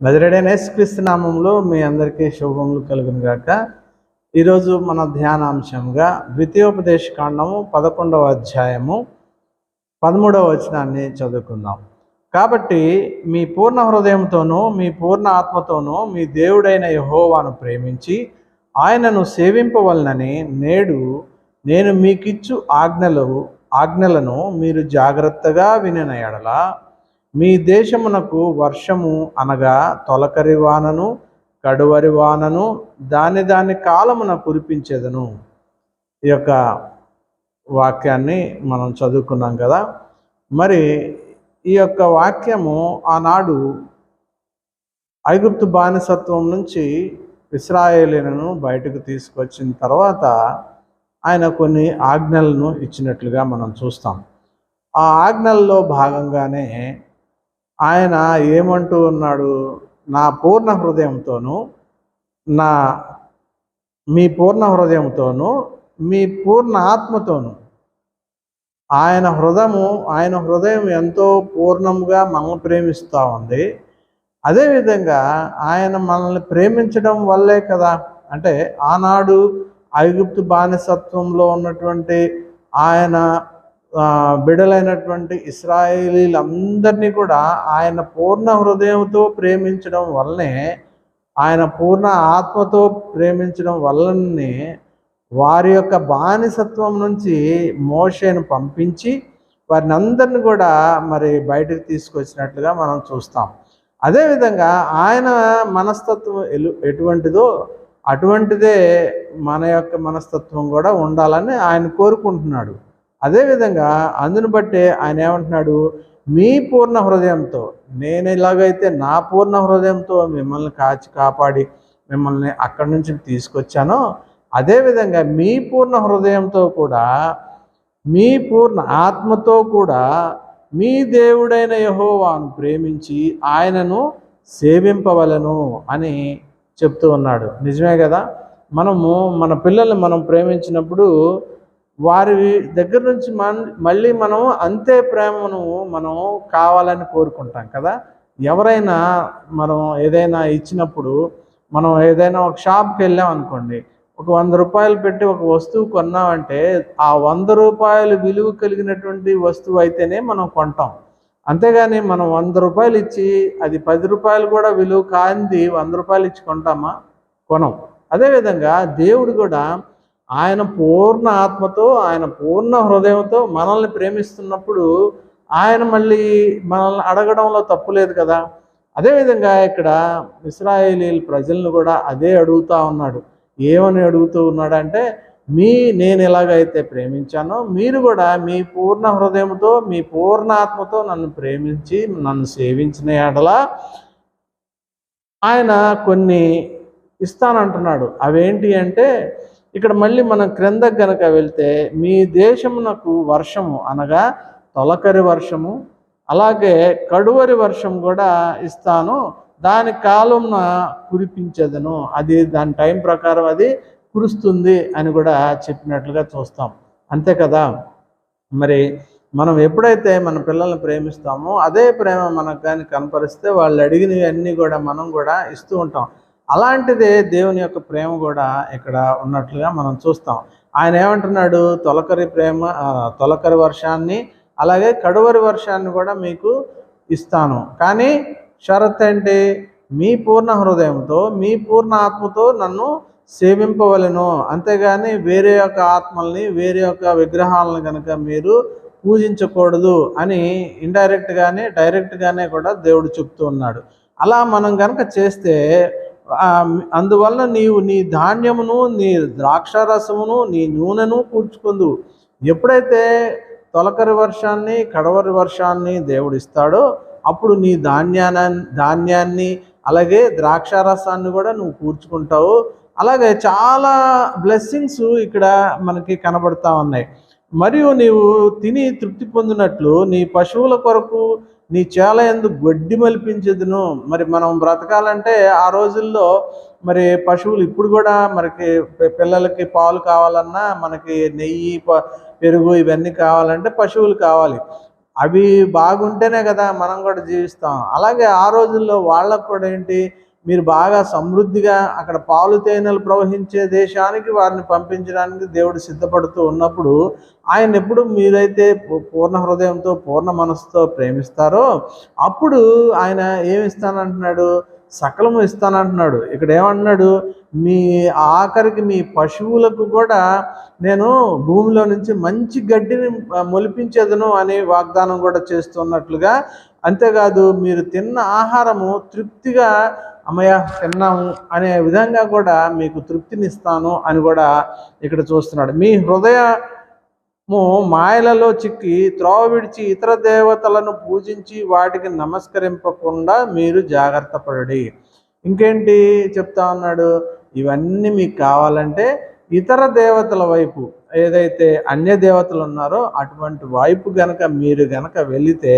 నజరేడైన యేసుక్రీస్తు నామంలో మీ అందరికీ శుభములు కలుగును గాక. ఈరోజు మన ధ్యానాంశంగా ద్వితీయోపదేశ కాండము పదకొండవ అధ్యాయము పదమూడవ వచనాన్ని చదువుకుందాం. కాబట్టి మీ పూర్ణ హృదయంతోనూ మీ పూర్ణ ఆత్మతోనూ మీ దేవుడైన యహోవాను ప్రేమించి ఆయనను సేవింపవలనని నేడు నేను మీకిచ్చు ఆజ్ఞలు ఆజ్ఞలను మీరు జాగ్రత్తగా వినిన మీ దేశమునకు వర్షము అనగా తొలకరి వానను కడువరి వానను దాని దాని కాలమున కురిపించేదను. ఈ యొక్క వాక్యాన్ని మనం చదువుకున్నాం కదా. మరి ఈ యొక్క వాక్యము ఆనాడు ఐగుప్తు బానిసత్వం నుంచి ఇస్రాయేలీలను బయటకు తీసుకొచ్చిన తర్వాత ఆయన కొన్ని ఆజ్ఞలను ఇచ్చినట్లుగా మనం చూస్తాం. ఆ ఆజ్ఞల్లో భాగంగానే ఆయన ఏమంటూ ఉన్నాడు నా పూర్ణ హృదయంతోనూ నా మీ పూర్ణ హృదయంతోనూ మీ పూర్ణ ఆత్మతోనూ. ఆయన హృదయము ఆయన హృదయం ఎంతో పూర్ణంగా మనల్ని ప్రేమిస్తూ ఉంది. అదేవిధంగా ఆయన మనల్ని ప్రేమించడం వల్లే కదా అంటే ఆనాడు ఐగుప్తు బానిసత్వంలో ఉన్నటువంటి ఆయన బిడలైనటువంటి ఇస్రాయేలీలందరినీ కూడా ఆయన పూర్ణ హృదయంతో ప్రేమించడం వల్లనే ఆయన పూర్ణ ఆత్మతో ప్రేమించడం వల్లనే వారి యొక్క బానిసత్వం నుంచి మోషేను పంపించి వారిని అందరిని కూడా మరి బయటకు తీసుకొచ్చినట్లుగా మనం చూస్తాం. అదేవిధంగా ఆయన మనస్తత్వం ఎలు ఎటువంటిదో అటువంటిదే మన యొక్క మనస్తత్వం కూడా ఉండాలని ఆయన కోరుకుంటున్నాడు. అదేవిధంగా అందును బట్టే ఆయన ఏమంటున్నాడు మీ పూర్ణ హృదయంతో నేను ఇలాగైతే నా పూర్ణ హృదయంతో మిమ్మల్ని కాచి కాపాడి మిమ్మల్ని అక్కడి నుంచి తీసుకొచ్చానో అదేవిధంగా మీ పూర్ణ హృదయంతో కూడా మీ పూర్ణ ఆత్మతో కూడా మీ దేవుడైన యహోవాను ప్రేమించి ఆయనను సేవింపవలను అని చెప్తూ ఉన్నాడు. నిజమే కదా? మనము మన పిల్లల్ని మనం ప్రేమించినప్పుడు వారి దగ్గర నుంచి మన మళ్ళీ మనం అంతే ప్రేమను మనం కావాలని కోరుకుంటాం కదా? ఎవరైనా మనం ఏదైనా ఇచ్చినప్పుడు మనం ఏదైనా ఒక షాప్కి వెళ్ళాం అనుకోండి ఒక వంద రూపాయలు పెట్టి ఒక వస్తువు కొన్నామంటే ఆ వంద రూపాయలు విలువ కలిగినటువంటి వస్తువు అయితేనే మనం కొంటాం. అంతేగాని మనం వంద రూపాయలు ఇచ్చి అది పది రూపాయలు కూడా విలువ కాంది వంద రూపాయలు ఇచ్చి కొంటామా? కొనం. అదేవిధంగా దేవుడు కూడా ఆయన పూర్ణ ఆత్మతో ఆయన పూర్ణ హృదయంతో మనల్ని ప్రేమిస్తున్నప్పుడు ఆయన మళ్ళీ మనల్ని అడగడంలో తప్పు లేదు కదా. అదేవిధంగా ఇక్కడ ఇస్రాయేలీల ప్రజలను కూడా అదే అడుగుతూ ఉన్నాడు. ఏమని అడుగుతూ ఉన్నాడంటే మీ నేను ఎలాగైతే ప్రేమించానో మీరు కూడా మీ పూర్ణ హృదయంతో మీ పూర్ణ ఆత్మతో నన్ను ప్రేమించి నన్ను సేవించిన ఎడల ఆయన కొన్ని ఇస్తానంటున్నాడు. అవేంటి అంటే ఇక్కడ మళ్ళీ మనం క్రింద గనక వెళ్తే మీ దేశమునకు వర్షము అనగా తొలకరి వర్షము అలాగే కడువరి వర్షం కూడా ఇస్తాను. దాని కాలంన కురిపించదను. అది దాని టైం ప్రకారం అది కురుస్తుంది అని కూడా చెప్పినట్లుగా చూస్తాం. అంతే కదా? మరి మనం ఎప్పుడైతే మన పిల్లల్ని ప్రేమిస్తామో అదే ప్రేమ మనకు కానీ కనపరిస్తే వాళ్ళు అడిగినవి అన్నీ కూడా మనం కూడా ఇస్తూ ఉంటాం. అలాంటిదే దేవుని యొక్క ప్రేమ కూడా ఇక్కడ ఉన్నట్లుగా మనం చూస్తాం. ఆయన ఏమంటున్నాడు? తొలకరి ప్రేమ తొలకరి వర్షాన్ని అలాగే కడువరి వర్షాన్ని కూడా మీకు ఇస్తాను. కానీ షరత్ ఏంటి? మీ పూర్ణ హృదయంతో మీ పూర్ణ ఆత్మతో నన్ను సేవింపవలను. అంతేగాని వేరే యొక్క ఆత్మల్ని వేరే యొక్క విగ్రహాలను కనుక మీరు పూజించకూడదు అని ఇండైరెక్ట్గానే డైరెక్ట్గానే కూడా దేవుడు చెప్తూ ఉన్నాడు. అలా మనం కనుక చేస్తే అందువల్ల నీవు నీ ధాన్యమును నీ ద్రాక్షారసమును నీ నూనెను కూర్చుకుందు ఎప్పుడైతే తొలకరి వర్షాన్ని కడవరి వర్షాన్ని దేవుడిస్తాడో అప్పుడు నీ ధాన్యాన్ని ధాన్యాన్ని అలాగే ద్రాక్షారసాన్ని కూడా నువ్వు కూర్చుకుంటావు అలాగే చాలా బ్లెస్సింగ్స్ ఇక్కడ మనకి కనబడతా ఉన్నాయి. మరియు నీవు తిని తృప్తి పొందినట్లు నీ పశువుల కొరకు నీ చేల ఎందు గొడ్డి మలిపించదును. మరి మనం బ్రతకాలంటే ఆ రోజుల్లో మరి పశువులు ఇప్పుడు కూడా మనకి పిల్లలకి పాలు కావాలన్నా మనకి నెయ్యి పెరుగు ఇవన్నీ కావాలంటే పశువులు కావాలి. అవి బాగుంటేనే కదా మనం కూడా జీవిస్తాం. అలాగే ఆ రోజుల్లో వాళ్ళకు కూడా ఏంటి? మీరు బాగా సమృద్ధిగా అక్కడ పాలు తేనెలు ప్రవహించే దేశానికి వారిని పంపించడానికి దేవుడు సిద్ధపడుతూ ఉన్నప్పుడు ఆయన ఎప్పుడు మీరైతే పూర్ణ హృదయంతో పూర్ణ మనసుతో ప్రేమిస్తారో అప్పుడు ఆయన ఏమిస్తానంటున్నాడు? సకలము ఇస్తానంటున్నాడు. ఇక్కడ ఏమంటున్నాడు? మీ ఆఖరికి మీ పశువులకు కూడా నేను భూమిలో నుంచి మంచి గడ్డిని మొలిపించేదను అనే వాగ్దానం కూడా చేస్తున్నట్లుగా అంతేకాదు మీరు తిన్న ఆహారము తృప్తిగా అమ్మయ్య తిన్నాము అనే విధంగా కూడా మీకు తృప్తినిస్తాను అని కూడా ఇక్కడ చూస్తున్నాడు. మీ హృదయము మాయలలో చిక్కి త్రోవ విడిచి ఇతర దేవతలను పూజించి వాటికి నమస్కరింపకుండా మీరు జాగ్రత్త పడి ఇంకేంటి చెప్తా ఉన్నాడు? ఇవన్నీ మీకు కావాలంటే ఇతర దేవతల వైపు ఏదైతే అన్య దేవతలు ఉన్నారో అటువంటి వైపు గనక మీరు గనక వెళితే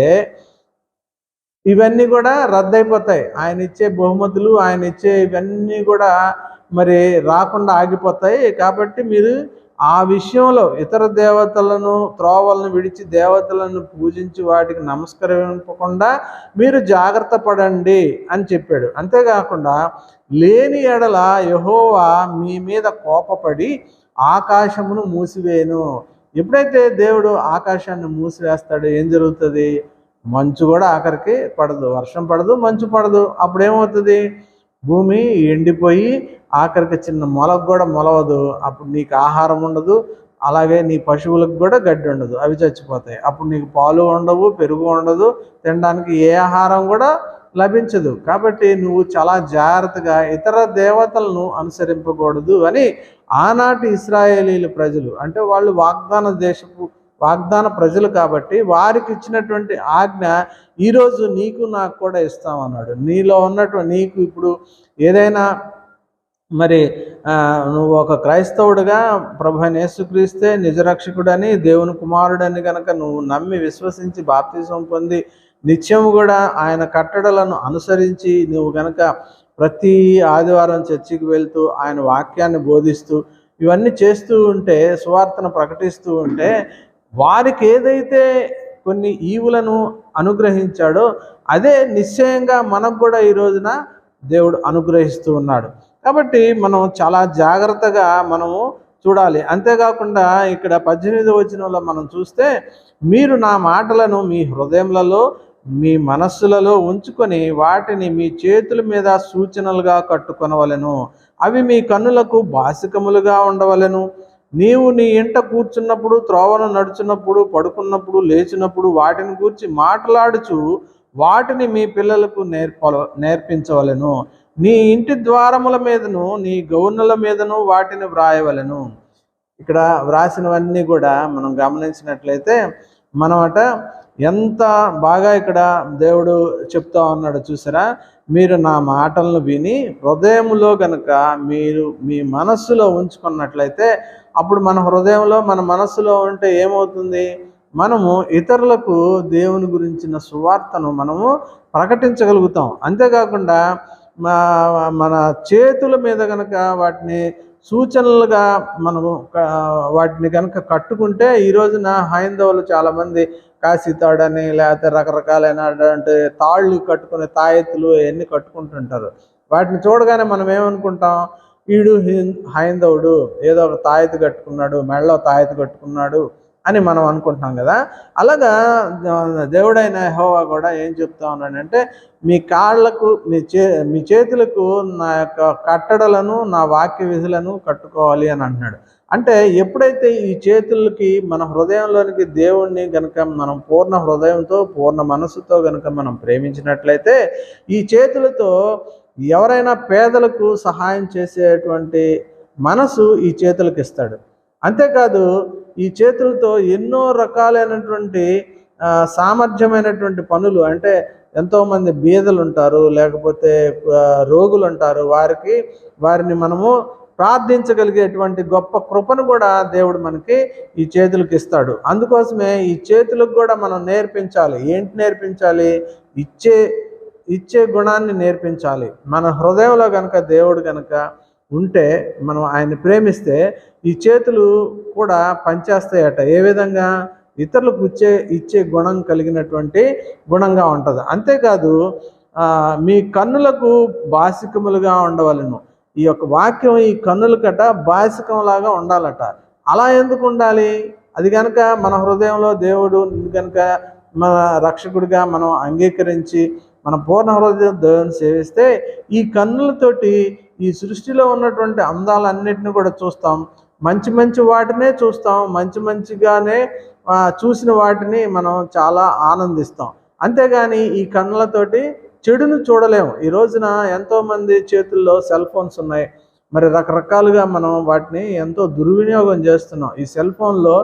ఇవన్నీ కూడా రద్దయిపోతాయి. ఆయన ఇచ్చే బహుమతులు ఆయన ఇచ్చే ఇవన్నీ కూడా మరి రాకుండా ఆగిపోతాయి. కాబట్టి మీరు ఆ విషయంలో ఇతర దేవతలను త్రోవలను విడిచి దేవతలను పూజించి వాటికి నమస్కరింపకుండా మీరు జాగ్రత్త పడండి అని చెప్పాడు. అంతేకాకుండా లేని ఎడల యహోవా మీ మీద కోపపడి ఆకాశమును మూసివేయను. ఎప్పుడైతే దేవుడు ఆకాశాన్ని మూసివేస్తాడో ఏం జరుగుతుంది? మంచు కూడా ఆఖరికి పడదు వర్షం పడదు మంచు పడదు. అప్పుడు ఏమవుతుంది భూమి ఎండిపోయి ఆఖరికి చిన్న మొలకు కూడా మొలవదు. అప్పుడు నీకు ఆహారం ఉండదు అలాగే నీ పశువులకు కూడా గడ్డి ఉండదు. అవి చచ్చిపోతాయి. అప్పుడు నీకు పాలు ఉండవు పెరుగు ఉండదు తినడానికి ఏ ఆహారం కూడా లభించదు. కాబట్టి నువ్వు చాలా జాగ్రత్తగా ఇతర దేవతలను అనుసరింపకూడదు అని ఆనాటి ఇస్రాయేలీల ప్రజలు అంటే వాళ్ళు వాగ్దాన దేశపు వాగ్దాన ప్రజలు కాబట్టి వారికి ఇచ్చినటువంటి ఆజ్ఞ ఈరోజు నీకు నాకు కూడా ఇస్తామన్నాడు. నీలో ఉన్నటువంటి నీకు ఇప్పుడు ఏదైనా మరి నువ్వు ఒక క్రైస్తవుడుగా ప్రభు అయిన యేసుక్రీస్తే నిజరక్షకుడని దేవుని కుమారుడని కనుక నువ్వు నమ్మి విశ్వసించి బాప్తిజం పొంది నిత్యం కూడా ఆయన కట్టడలను అనుసరించి నువ్వు గనక ప్రతి ఆదివారం చర్చికి వెళ్తూ ఆయన వాక్యాన్ని బోధిస్తూ ఇవన్నీ చేస్తూ ఉంటే సువార్తను ప్రకటిస్తూ ఉంటే వారికి ఏదైతే కొన్ని ఈవులను అనుగ్రహించాడో అదే నిశ్చయంగా మనకు కూడా ఈ రోజున దేవుడు అనుగ్రహిస్తూ ఉన్నాడు. కాబట్టి మనం చాలా జాగ్రత్తగా మనము చూడాలి. అంతేకాకుండా ఇక్కడ పద్దెనిమిది వచనంలో మనం చూస్తే మీరు నా మాటలను మీ హృదయములలో మీ మనస్సులలో ఉంచుకొని వాటిని మీ చేతుల మీద సూచనలుగా కట్టుకొనవలెను. అవి మీ కన్నులకు బాసికములుగా ఉండవలెను. నీవు నీ ఇంట కూర్చున్నప్పుడు త్రోవను నడుచున్నప్పుడు పడుకున్నప్పుడు లేచినప్పుడు వాటిని గూర్చి మాట్లాడుచు వాటిని మీ పిల్లలకు నేర్ప నేర్పించవలెను. నీ ఇంటి ద్వారముల మీదను నీ గౌనుల మీదను వాటిని వ్రాయవలెను. ఇక్కడ వ్రాసినవన్నీ కూడా మనం గమనించినట్లయితే మనమట ఎంత బాగా ఇక్కడ దేవుడు చెప్తా ఉన్నాడు చూసారా? మీరు నా మాటలను విని హృదయములో గనుక మీరు మీ మనస్సులో ఉంచుకున్నట్లయితే అప్పుడు మన హృదయంలో మన మనస్సులో ఉంటే ఏమవుతుంది? మనము ఇతరులకు దేవుని గురించిన సువార్తను మనము ప్రకటించగలుగుతాం. అంతేకాకుండా మా- మన చేతుల మీద కనుక వాటిని సూచనలుగా మనము వాటిని కనుక కట్టుకుంటే ఈ రోజున హైందవులు చాలామంది కాశీ తాడని లేకపోతే రకరకాలైనటువంటి తాళ్ళు కట్టుకునే తాయెత్తులు అవన్నీ కట్టుకుంటుంటారు. వాటిని చూడగానే మనం ఏమనుకుంటాం? వీడు హైందవుడు ఏదో ఒక తాయెత్తు కట్టుకున్నాడు మెడలో తాయెత్తు కట్టుకున్నాడు అని మనం అనుకుంటున్నాం కదా. అలాగా దేవుడైన హోవా కూడా ఏం చెప్తా ఉన్నాడంటే మీ కాళ్ళకు మీ చే మీ చేతులకు నా యొక్క కట్టడలను నా వాక్య విధులను కట్టుకోవాలి అని అంటున్నాడు. అంటే ఎప్పుడైతే ఈ చేతులకి మన హృదయంలోనికి దేవుణ్ణి కనుక మనం పూర్ణ హృదయంతో పూర్ణ మనసుతో కనుక మనం ప్రేమించినట్లయితే ఈ చేతులతో ఎవరైనా పేదలకు సహాయం చేసేటువంటి మనసు ఈ చేతులకు ఇస్తాడు. అంతేకాదు ఈ చేతులతో ఎన్నో రకాలైనటువంటి సామర్థ్యమైనటువంటి పనులు అంటే ఎంతోమంది బీదలు ఉంటారు లేకపోతే రోగులు ఉంటారు వారికి వారిని మనము ప్రార్థించగలిగేటువంటి గొప్ప కృపను కూడా దేవుడు మనకి ఈ చేతులకు ఇస్తాడు. అందుకోసమే ఈ చేతులకు కూడా మనం నేర్పించాలి. ఏంటి నేర్పించాలి? ఇచ్చే ఇచ్చే గుణాన్ని నేర్పించాలి. మన హృదయంలో కనుక దేవుడు కనుక ఉంటే మనం ఆయన్ని ప్రేమిస్తే ఈ చేతులు కూడా పనిచేస్తాయట. ఏ విధంగా? ఇతరులకు ఇచ్చే ఇచ్చే గుణం కలిగినటువంటి గుణంగా ఉంటుంది. అంతేకాదు మీ కన్నులకు బాసికములుగా ఉండవలను. ఈ యొక్క వాక్యం ఈ కన్నులకట బాసికంలాగా ఉండాలట. అలా ఎందుకు ఉండాలి? అది కనుక మన హృదయంలో దేవుడు కనుక మన రక్షకుడిగా మనం అంగీకరించి మన పూర్ణ హృదయం దేవుని సేవిస్తే ఈ కన్నులతోటి ఈ సృష్టిలో ఉన్నటువంటి అందాలన్నిటిని కూడా చూస్తాం. మంచి మంచి వాటినే చూస్తాం. మంచి మంచిగానే చూసిన వాటిని మనం చాలా ఆనందిస్తాం. అంతేగాని ఈ కన్నులతోటి చెడును చూడలేము. ఈ రోజున ఎంతోమంది చేతుల్లో సెల్ ఫోన్స్ ఉన్నాయి. మరి రకరకాలుగా మనం వాటిని ఎంతో దుర్వినియోగం చేస్తున్నాం. ఈ సెల్ ఫోన్లో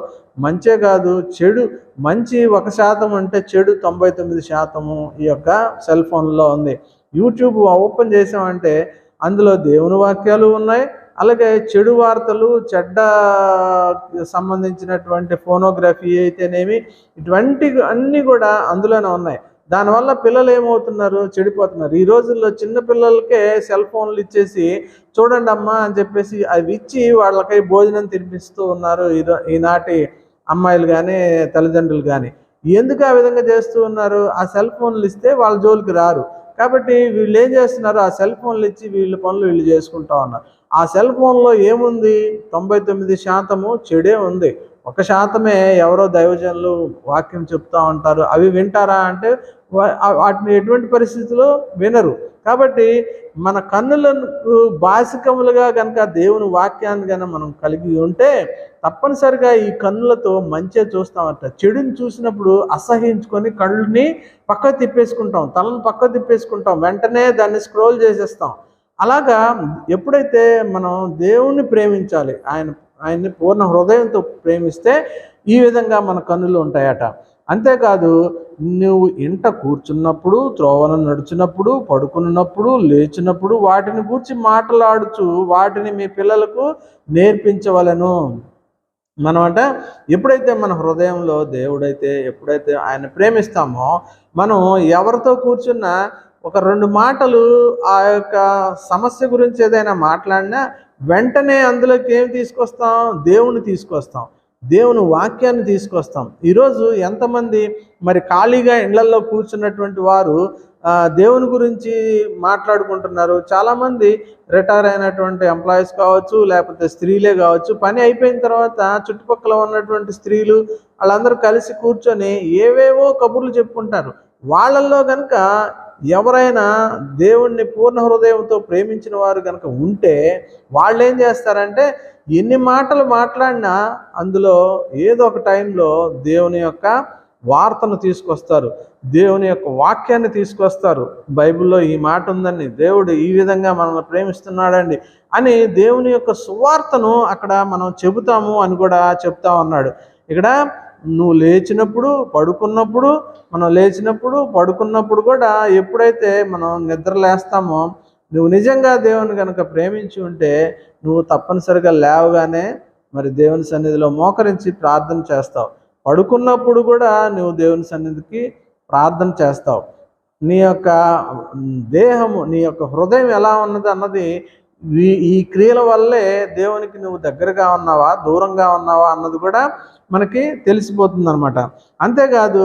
మంచే కాదు చెడు మంచి ఒక శాతం అంటే చెడు తొంభై తొమ్మిది శాతము ఈ యొక్క సెల్ ఫోన్లో ఉంది. యూట్యూబ్ ఓపెన్ చేసామంటే అందులో దేవుని వాక్యాలు ఉన్నాయి అలాగే చెడు వార్తలు చెడ్డ సంబంధించినటువంటి ఫోనోగ్రఫీ అయితేనేమి ఇటువంటి అన్నీ కూడా అందులోనే ఉన్నాయి. దానివల్ల పిల్లలు ఏమవుతున్నారు? చెడిపోతున్నారు. ఈ రోజుల్లో చిన్న పిల్లలకే సెల్ ఫోన్లు ఇచ్చేసి చూడండి అమ్మా అని చెప్పేసి అవి ఇచ్చి వాళ్ళకై భోజనం తినిపిస్తూ ఉన్నారు ఈనాటి అమ్మాయిలు కానీ తల్లిదండ్రులు కానీ ఎందుకు ఆ విధంగా చేస్తూ ఉన్నారు? ఆ సెల్ ఫోన్లు ఇస్తే వాళ్ళ జోలికి రారు. కాబట్టి వీళ్ళు ఏం చేస్తున్నారు? ఆ సెల్ ఫోన్లు ఇచ్చి వీళ్ళ పనులు వీళ్ళు చేసుకుంటా ఉన్నారు. ఆ సెల్ ఫోన్లో ఏముంది? తొంభై తొమ్మిది శాతము చెడే ఉంది. ఒక శాతమే ఎవరో దైవజనులు వాక్యం చెప్తా ఉంటారు. అవి వింటారా అంటే వాటిని ఎటువంటి పరిస్థితుల్లో వినరు. కాబట్టి మన కన్నులకు బాసికములుగా కనుక దేవుని వాక్యాన్ని కనుక మనం కలిగి ఉంటే తప్పనిసరిగా ఈ కన్నులతో మంచిగా చూస్తామంట. చెడుని చూసినప్పుడు అసహించుకొని కళ్ళని పక్క తిప్పేసుకుంటాం. తలను పక్క తిప్పేసుకుంటాం. వెంటనే దాన్ని స్క్రోల్ చేసేస్తాం. అలాగా ఎప్పుడైతే మనం దేవుణ్ణి ప్రేమించాలి ఆయన ఆయన్ని పూర్ణ హృదయంతో ప్రేమిస్తే ఈ విధంగా మన కన్నులు ఉంటాయట. అంతేకాదు నువ్వు ఇంట కూర్చున్నప్పుడు త్రోవన నడిచినప్పుడు పడుకున్నప్పుడు లేచినప్పుడు వాటిని గూర్చి మాట్లాడుచు వాటిని మీ పిల్లలకు నేర్పించవలను. మనం అంటే ఎప్పుడైతే మన హృదయంలో దేవుడైతే ఎప్పుడైతే ఆయన ప్రేమిస్తామో మనం ఎవరితో కూర్చున్నా ఒక రెండు మాటలు ఆ యొక్క సమస్య గురించి ఏదైనా మాట్లాడినా వెంటనే అందులోకి ఏం తీసుకొస్తాం? దేవుని తీసుకొస్తాం. దేవుని వాక్యాన్ని తీసుకొస్తాం. ఈరోజు ఎంతమంది మరి ఖాళీగా ఇళ్ళల్లో కూర్చున్నటువంటి వారు దేవుని గురించి మాట్లాడుకుంటున్నారు. చాలామంది రిటైర్ అయినటువంటి ఎంప్లాయీస్ కావచ్చు లేకపోతే స్త్రీలే కావచ్చు పని అయిపోయిన తర్వాత చుట్టుపక్కల ఉన్నటువంటి స్త్రీలు వాళ్ళందరూ కలిసి కూర్చొని ఏవేవో కబుర్లు చెప్పుకుంటారు. వాళ్ళల్లో కనుక ఎవరైనా దేవుణ్ణి పూర్ణ హృదయంతో ప్రేమించిన వారు కనుక ఉంటే వాళ్ళు ఏం చేస్తారంటే ఎన్ని మాటలు మాట్లాడినా అందులో ఏదో ఒక టైంలో దేవుని యొక్క వార్తను తీసుకొస్తారు. దేవుని యొక్క వాక్యాన్ని తీసుకొస్తారు. బైబిల్లో ఈ మాట ఉందండి దేవుడు ఈ విధంగా మనల్ని ప్రేమిస్తున్నాడండి అని దేవుని యొక్క సువార్తను అక్కడ మనం చెబుతాము అని కూడా చెప్తా ఉన్నాడు. ఇక్కడ నువ్వు లేచినప్పుడు పడుకున్నప్పుడు మనం లేచినప్పుడు పడుకున్నప్పుడు కూడా ఎప్పుడైతే మనం నిద్ర లేస్తామో నువ్వు నిజంగా దేవుని కనుక ప్రేమించి ఉంటే నువ్వు తప్పనిసరిగా లేవగానే మరి దేవుని సన్నిధిలో మోకరించి ప్రార్థన చేస్తావు. పడుకున్నప్పుడు కూడా నువ్వు దేవుని సన్నిధికి ప్రార్థన చేస్తావు. నీ యొక్క దేహము నీ యొక్క హృదయం ఎలా ఉన్నది అన్నది ఈ ఈ క్రియల వల్లే దేవునికి నువ్వు దగ్గరగా ఉన్నావా దూరంగా ఉన్నావా అన్నది కూడా మనకి తెలిసిపోతుంది అనమాట అంతేకాదు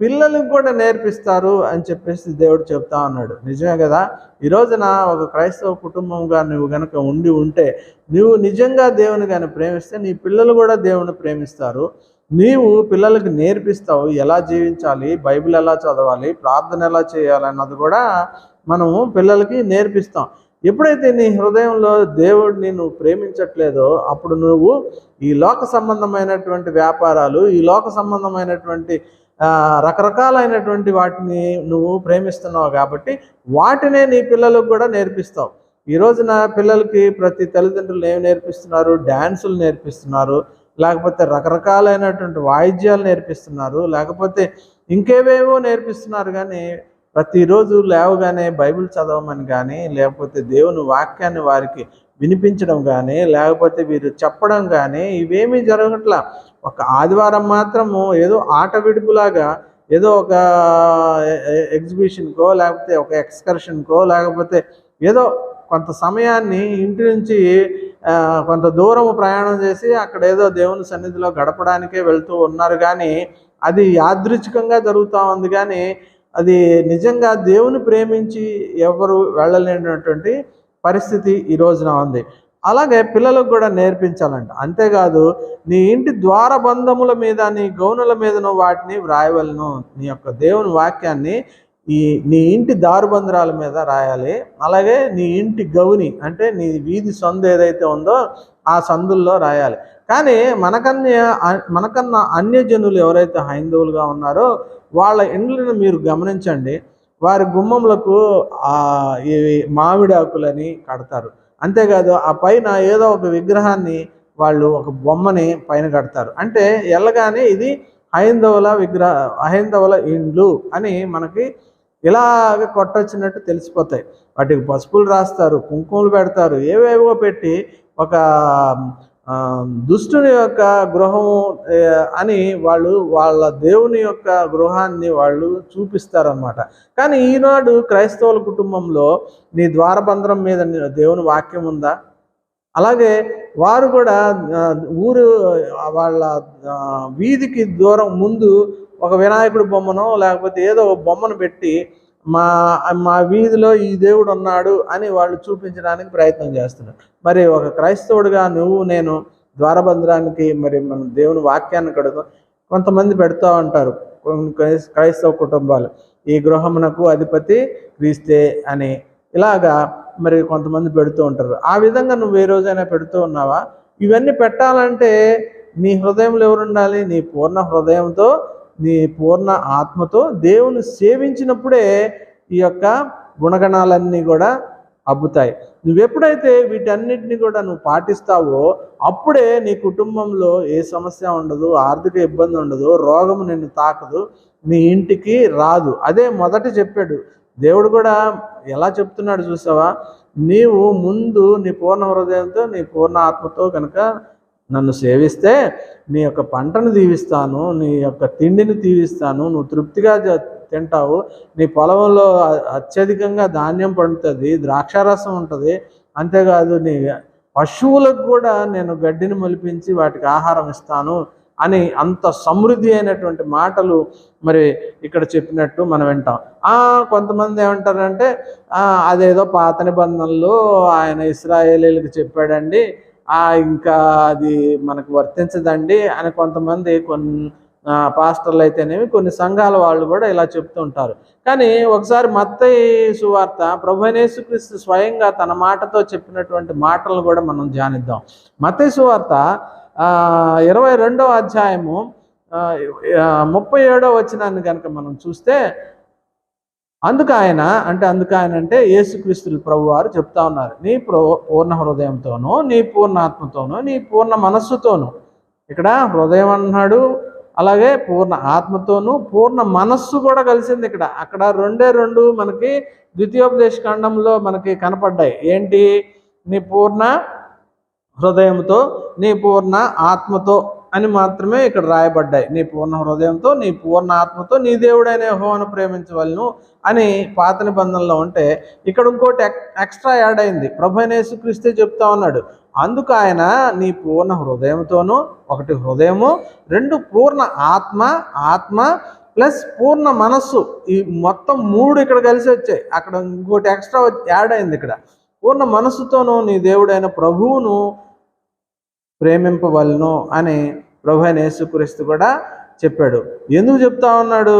పిల్లలకు కూడా నేర్పిస్తారు అని చెప్పేసి దేవుడు చెప్తా ఉన్నాడు. నిజమే కదా? ఈ రోజున ఒక క్రైస్తవ కుటుంబంగా నువ్వు కనుక ఉండి ఉంటే నువ్వు నిజంగా దేవుని కానీ ప్రేమిస్తే నీ పిల్లలు కూడా దేవుని ప్రేమిస్తారు. నీవు పిల్లలకి నేర్పిస్తావు ఎలా జీవించాలి బైబిల్ ఎలా చదవాలి ప్రార్థన ఎలా చేయాలి అన్నది కూడా మనము పిల్లలకి నేర్పిస్తాం. ఎప్పుడైతే నీ హృదయంలో దేవుడిని నువ్వు ప్రేమించట్లేదో అప్పుడు నువ్వు ఈ లోక సంబంధమైనటువంటి వ్యాపారాలు ఈ లోక సంబంధమైనటువంటి రకరకాలైనటువంటి వాటిని నువ్వు ప్రేమిస్తున్నావు కాబట్టి వాటినే నీ పిల్లలకు కూడా నేర్పిస్తావు. ఈ రోజున పిల్లలకి ప్రతి తల్లిదండ్రులు ఏమి నేర్పిస్తున్నారు? డ్యాన్సులు నేర్పిస్తున్నారు లేకపోతే రకరకాలైనటువంటి వాయిద్యాలు నేర్పిస్తున్నారు లేకపోతే ఇంకేవేవో నేర్పిస్తున్నారు కానీ ప్రతిరోజు లేవగానే బైబిల్ చదవమని కానీ లేకపోతే దేవుని వాక్యాన్ని వారికి వినిపించడం కానీ లేకపోతే వీరు చెప్పడం కానీ ఇవేమీ జరగట్లా. ఒక ఆదివారం మాత్రము ఏదో ఆట విడుపులాగా ఏదో ఒక ఎగ్జిబిషన్కో లేకపోతే ఒక ఎక్స్కర్షన్కో లేకపోతే ఏదో కొంత సమయాన్ని ఇంటి నుంచి కొంత దూరం ప్రయాణం చేసి అక్కడ ఏదో దేవుని సన్నిధిలో గడపడానికే వెళ్తూ ఉన్నారు కానీ అది యాదృచ్ఛికంగా జరుగుతూ ఉంది కానీ అది నిజంగా దేవుని ప్రేమించి ఎవరు వెళ్ళలేనటువంటి పరిస్థితి ఈ రోజున ఉంది. అలాగే పిల్లలకు కూడా నేర్పించాలంట. అంతేకాదు నీ ఇంటి ద్వారబంధముల మీద నీ గౌనుల మీదను వాటిని వ్రాయవలను. నీ యొక్క దేవుని వాక్యాన్ని ఈ నీ ఇంటి దారుబంధరాల మీద రాయాలి. అలాగే నీ ఇంటి గౌని అంటే నీ వీధి సందు ఏదైతే ఉందో ఆ సందుల్లో రాయాలి. కానీ మనకన్య మనకన్నా అన్యజనులు ఎవరైతే హైందవులుగా ఉన్నారో వాళ్ళ ఇండ్లను మీరు గమనించండి. వారి గుమ్మములకు ఇవి ఈ మామిడి ఆకులని కడతారు. అంతేకాదు ఆ పైన ఏదో ఒక విగ్రహాన్ని వాళ్ళు ఒక బొమ్మని పైన కడతారు. అంటే ఎల్లగానే ఇది హైందవుల విగ్రహ హైందవుల ఇండ్లు అని మనకి ఇలాగ కొట్టొచ్చినట్టు తెలిసిపోతాయి. వాటికి పసుపులు రాస్తారు కుంకుమలు పెడతారు ఏవేవో పెట్టి ఒక దుష్టుని యొక్క గృహము అని వాళ్ళు వాళ్ళ దేవుని యొక్క గృహాన్ని వాళ్ళు చూపిస్తారనమాట కానీ ఈనాడు క్రైస్తవుల కుటుంబంలో నీ ద్వారబంధరం మీద దేవుని వాక్యం ఉందా? అలాగే వారు కూడా ఊరు వాళ్ళ వీధికి దూరం ముందు ఒక వినాయకుడి బొమ్మను లేకపోతే ఏదో బొమ్మను పెట్టి మా మా వీధిలో ఈ దేవుడు ఉన్నాడు అని వాళ్ళు చూపించడానికి ప్రయత్నం చేస్తున్నారు. మరి ఒక క్రైస్తవుడిగా నువ్వు నేను ద్వారబంధ్రానికి మరి మన దేవుని వాక్యాన్ని కడుతూ కొంతమంది పెడతా ఉంటారు. క్రైస్తవ కుటుంబాలు. ఈ గృహమునకు అధిపతి క్రీస్తే అని ఇలాగా మరి కొంతమంది పెడుతూ ఉంటారు. ఆ విధంగా నువ్వు ఏ రోజైనా పెడుతూ ఉన్నావా? ఇవన్నీ పెట్టాలంటే నీ హృదయంలో ఎవరు ఉండాలి? నీ పూర్ణ హృదయంతో నీ పూర్ణ ఆత్మతో దేవుని సేవించినప్పుడే ఈ యొక్క గుణగణాలన్నీ కూడా అబ్బుతాయి. నువ్వెప్పుడైతే వీటన్నిటిని కూడా నువ్వు పాటిస్తావో అప్పుడే నీ కుటుంబంలో ఏ సమస్య ఉండదు ఆర్థిక ఇబ్బంది ఉండదు రోగము నిన్ను తాకదు నీ ఇంటికి రాదు. అదే మొదట చెప్పాడు. దేవుడు కూడా ఎలా చెప్తున్నాడు చూసావా? నీవు ముందు నీ పూర్ణ హృదయంతో నీ పూర్ణ ఆత్మతో కనుక నన్ను సేవిస్తే నీ యొక్క పంటను దీవిస్తాను నీ యొక్క తిండిని దీవిస్తాను నువ్వు తృప్తిగా తింటావు నీ పొలంలో అత్యధికంగా ధాన్యం పండుతుంది ద్రాక్షారసం ఉంటుంది అంతేకాదు నీ పశువులకు కూడా నేను గడ్డిని మొలిపించి వాటికి ఆహారం ఇస్తాను అని అంత సమృద్ధి అయినటువంటి మాటలు మరి ఇక్కడ చెప్పినట్టు మనం వింటాం. ఆ కొంతమంది ఏమంటారంటే అదేదో పాత నిబంధనలు ఆయన ఇస్రాయేలీలకు చెప్పాడండి ఇంకా అది మనకు వర్తించదండి అని కొంతమంది కొన్ని పాస్టర్లు అయితేనేమి కొన్ని సంఘాల వాళ్ళు కూడా ఇలా చెప్తూ ఉంటారు. కానీ ఒకసారి మత్తయి సువార్త ప్రభునేసుక్రీస్తు స్వయంగా తన మాటతో చెప్పినటువంటి మాటలను కూడా మనం ధ్యానిద్దాం. మత్తయి సువార్త ఇరవై రెండవ అధ్యాయము ముప్పై ఏడో వచ్చినాన్ని కనుక మనం చూస్తే అందుకు ఆయన అంటే అందుకు ఆయన అంటే యేసుక్రీస్తు ప్రభు వారు చెప్తా ఉన్నారు నీ పూర్ణ హృదయంతోనూ నీ పూర్ణ ఆత్మతోనూ నీ పూర్ణ మనస్సుతోనూ. ఇక్కడ హృదయం అన్నాడు అలాగే పూర్ణ ఆత్మతోనూ పూర్ణ మనస్సు కూడా కలిసింది ఇక్కడ. అక్కడ రెండే రెండు మనకి ద్వితీయోపదేశ ఖండంలో మనకి కనపడ్డాయి. ఏంటి? నీ పూర్ణ హృదయంతో నీ పూర్ణ ఆత్మతో. అని మాత్రమే ఇక్కడ రాయబడ్డాయి. నీ పూర్ణ హృదయంతో నీ పూర్ణ ఆత్మతో నీ దేవుడైన యెహోవాను ప్రేమించవలను అని పాత నిబంధనలో ఉంటే ఇక్కడ ఇంకోటి ఎక్- ఎక్స్ట్రా యాడ్ అయింది. ప్రభు అయిన యేసుక్రీస్తే చెప్తా ఉన్నాడు. అందుకు ఆయన నీ పూర్ణ హృదయంతోనూ ఒకటి హృదయము రెండు పూర్ణ ఆత్మ ఆత్మ ప్లస్ పూర్ణ మనస్సు ఈ మొత్తం మూడు ఇక్కడ కలిసి వచ్చాయి. అక్కడ ఇంకోటి ఎక్స్ట్రా యాడ్ అయింది ఇక్కడ. పూర్ణ మనస్సుతోనూ నీ దేవుడైన ప్రభువును ప్రేమింపవలను అని ప్రభు అయిన యేసుక్రీస్తు కూడా చెప్పాడు. ఎందుకు చెప్తా ఉన్నాడు?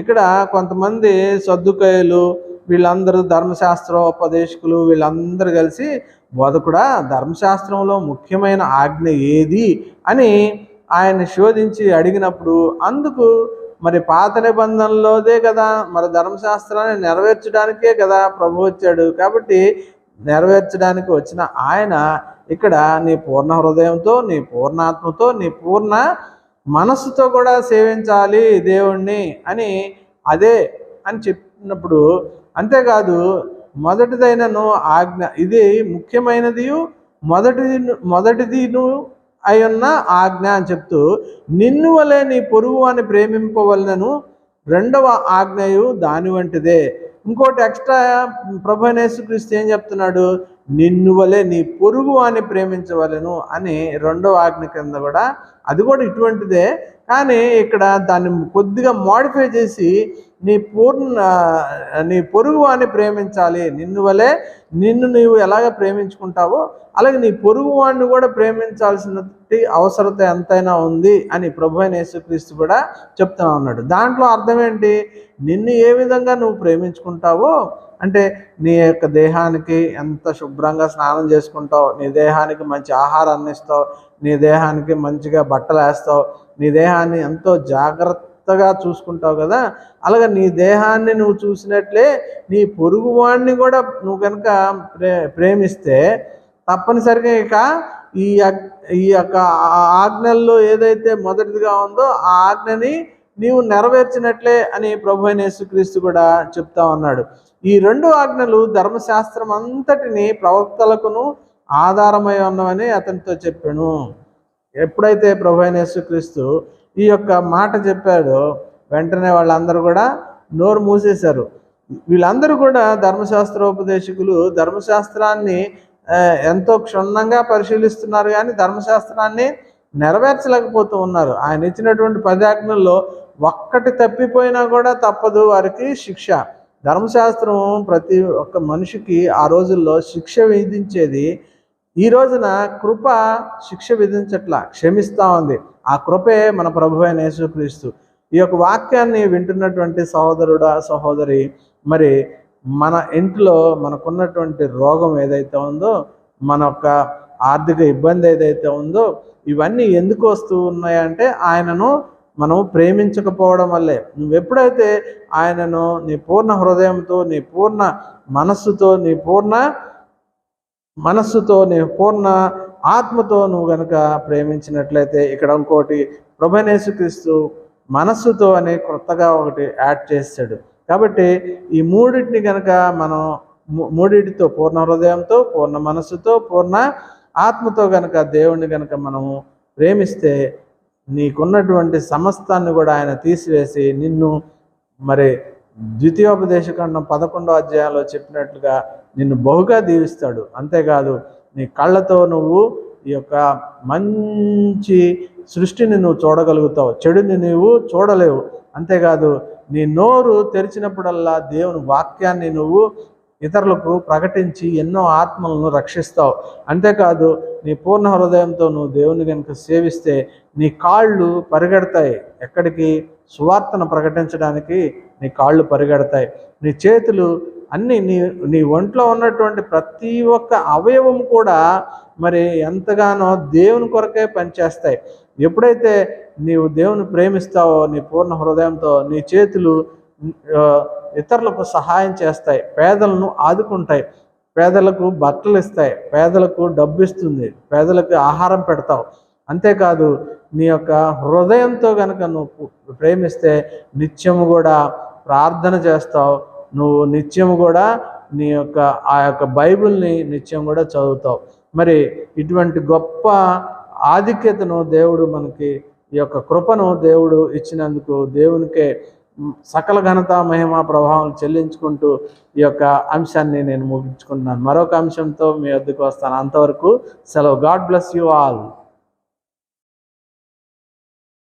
ఇక్కడ కొంతమంది సర్దుకాయలు వీళ్ళందరూ ధర్మశాస్త్రోపదేశకులు వీళ్ళందరూ కలిసి బోధకుడా ధర్మశాస్త్రంలో ముఖ్యమైన ఆజ్ఞ ఏది అని ఆయన శోధించి అడిగినప్పుడు అందుకు మరి పాత నిబంధనలోదే కదా మరి ధర్మశాస్త్రాన్ని నెరవేర్చడానికే కదా ప్రభు వచ్చాడు. కాబట్టి నెరవేర్చడానికి వచ్చిన ఆయన ఇక్కడ నీ పూర్ణ హృదయంతో నీ పూర్ణాత్మతో నీ పూర్ణ మనస్సుతో కూడా సేవించాలి దేవుణ్ణి అని అదే అని చెప్పినప్పుడు అంతేకాదు మొదటిదైనను ఆజ్ఞ ఇది ముఖ్యమైనది మొదటిది మొదటిదిను అయ్యున్న ఆజ్ఞ అని చెప్తూ నిన్ను వలె నీ పొరుగు అని ప్రేమింపవలనను రెండవ ఆజ్ఞయు దాని వంటిదే. ఇంకోటి ఎక్స్ట్రా ప్రభు నేసుక్రీస్తు ఏం చెప్తున్నాడు? నిన్ను వలె నీ పొరుగు అని ప్రేమించవలెను అని రెండో ఆజ్ఞ కింద కూడా అది కూడా ఇటువంటిదే. కానీ ఇక్కడ దాన్ని కొద్దిగా మోడిఫై చేసి నీ పూర్ణ నీ పొరుగు అని ప్రేమించాలి. నిన్ను వలె నిన్ను నీవు ఎలాగ ప్రేమించుకుంటావో అలాగే నీ పొరుగు వాడిని కూడా ప్రేమించాల్సిన అవసరత ఎంతైనా ఉంది అని ప్రభు అయిన యేసుక్రీస్తు కూడా చెప్తున్నా ఉన్నాడు. దాంట్లో అర్థం ఏంటి? నిన్ను ఏ విధంగా నువ్వు ప్రేమించుకుంటావో అంటే నీ యొక్క దేహానికి ఎంత శుభ్రంగా స్నానం చేసుకుంటావు నీ దేహానికి మంచి ఆహారాన్ని ఇస్తావు నీ దేహానికి మంచిగా బట్టలు వేస్తావు నీ దేహాన్ని ఎంతో జాగ్రత్తగా చూసుకుంటావు కదా అలాగే నీ దేహాన్ని నువ్వు చూసినట్లే నీ పొరుగు వాడిని కూడా నువ్వు కనుక ప్రే ప్రేమిస్తే తప్పనిసరిగా ఇక ఈ యగ్- ఈ యొక్క ఆజ్ఞల్లో ఏదైతే మొదటిదిగా ఉందో ఆ ఆజ్ఞని నీవు నెరవేర్చినట్లే అని ప్రభు అయిన యేసుక్రీస్తు కూడా చెప్తా ఉన్నాడు. ఈ రెండు ఆజ్ఞలు ధర్మశాస్త్రం అంతటిని ప్రవక్తలకును ఆధారమై ఉన్నవని అతనితో చెప్పాను. ఎప్పుడైతే ప్రభు అయిన యేసుక్రీస్తు ఈ యొక్క మాట చెప్పాడో వెంటనే వాళ్ళందరూ కూడా నోరు మూసేశారు. వీళ్ళందరూ కూడా ధర్మశాస్త్రోపదేశకులు ధర్మశాస్త్రాన్ని ఎంతో క్షుణ్ణంగా పరిశీలిస్తున్నారు కానీ ధర్మశాస్త్రాన్ని నెరవేర్చలేకపోతూ ఉన్నారు. ఆయన ఇచ్చినటువంటి పదాజ్ఞల్లో ఒక్కటి తప్పిపోయినా కూడా తప్పదు వారికి శిక్ష. ధర్మశాస్త్రం ప్రతి ఒక్క మనిషికి ఆ రోజుల్లో శిక్ష విధించేది. ఈ రోజున కృప శిక్ష విధించట్లా క్షమిస్తూ ఉంది. ఆ కృపే మన ప్రభు అయిన యేసుక్రీస్తు. ఈ యొక్క వాక్యాన్ని వింటున్నటువంటి సహోదరుడా సహోదరి మరి మన ఇంట్లో మనకున్నటువంటి రోగం ఏదైతే ఉందో మన యొక్క ఆర్థిక ఇబ్బంది ఏదైతే ఉందో ఇవన్నీ ఎందుకు వస్తూ ఉన్నాయంటే ఆయనను మనం ప్రేమించకపోవడం వల్లే. నువ్వు ఎప్పుడైతే ఆయనను నీ పూర్ణ హృదయంతో నీ పూర్ణ మనస్సుతో నీ పూర్ణ మనస్సుతో నీ పూర్ణ ఆత్మతో నువ్వు గనక ప్రేమించినట్లయితే ఇక్కడ ఇంకోటి ప్రభనేసుక్రీస్తు మనస్సుతో అని కొత్తగా ఒకటి యాడ్ చేస్తాడు. కాబట్టి ఈ మూడింటిని గనక మనం మూడింటితో పూర్ణ హృదయంతో పూర్ణ మనస్సుతో పూర్ణ ఆత్మతో గనక దేవుణ్ణి గనక మనము ప్రేమిస్తే నీకున్నటువంటి సమస్తాన్ని కూడా ఆయన తీసివేసి నిన్ను మరి ద్వితీయోపదేశకాండం పదకొండో అధ్యాయంలో చెప్పినట్లుగా నిన్ను బహుగా దీవిస్తాడు. అంతేకాదు నీ కళ్ళతో నువ్వు ఈ యొక్క మంచి సృష్టిని నువ్వు చూడగలుగుతావు. చెడుని నువ్వు చూడలేవు. అంతేకాదు నీ నోరు తెరిచినప్పుడల్లా దేవుని వాక్యాన్ని నువ్వు ఇతరులకు ప్రకటించి ఎన్నో ఆత్మలను రక్షిస్తావు. అంతేకాదు నీ పూర్ణ హృదయంతో నువ్వు దేవుని కనుక సేవిస్తే నీ కాళ్ళు పరిగెడతాయి. ఎక్కడికి? సువార్తను ప్రకటించడానికి నీ కాళ్ళు పరిగెడతాయి. నీ చేతులు అన్ని నీ నీ ఒంట్లో ఉన్నటువంటి ప్రతి ఒక్క అవయవం కూడా మరి ఎంతగానో దేవుని కొరకే పనిచేస్తాయి. ఎప్పుడైతే నీవు దేవుని ప్రేమిస్తావో నీ పూర్ణ హృదయంతో నీ చేతులు ఇతరులకు సహాయం చేస్తాయి. పేదలను ఆదుకుంటాయి. పేదలకు బట్టలు ఇస్తాయి పేదలకు డబ్బు ఇస్తుంది పేదలకు ఆహారం పెడతావు. అంతేకాదు నీ యొక్క హృదయంతో కనుక నువ్వు ప్రేమిస్తే నిత్యము కూడా ప్రార్థన చేస్తావు. నువ్వు నిత్యము కూడా నీ యొక్క ఆ యొక్క బైబిల్ని నిత్యం కూడా చదువుతావు. మరి ఇటువంటి గొప్ప ఆధిక్యతను దేవుడు మనకి ఈ యొక్క కృపను దేవుడు ఇచ్చినందుకు దేవునికే సకల ఘనత మహిమ ప్రభావం చెల్లించుకుంటూ ఈ యొక్క అంశాన్ని నేను ముగించుకుంటున్నాను. మరొక అంశంతో మీ వద్దకు వస్తాను. అంతవరకు సెలవు. God bless you all.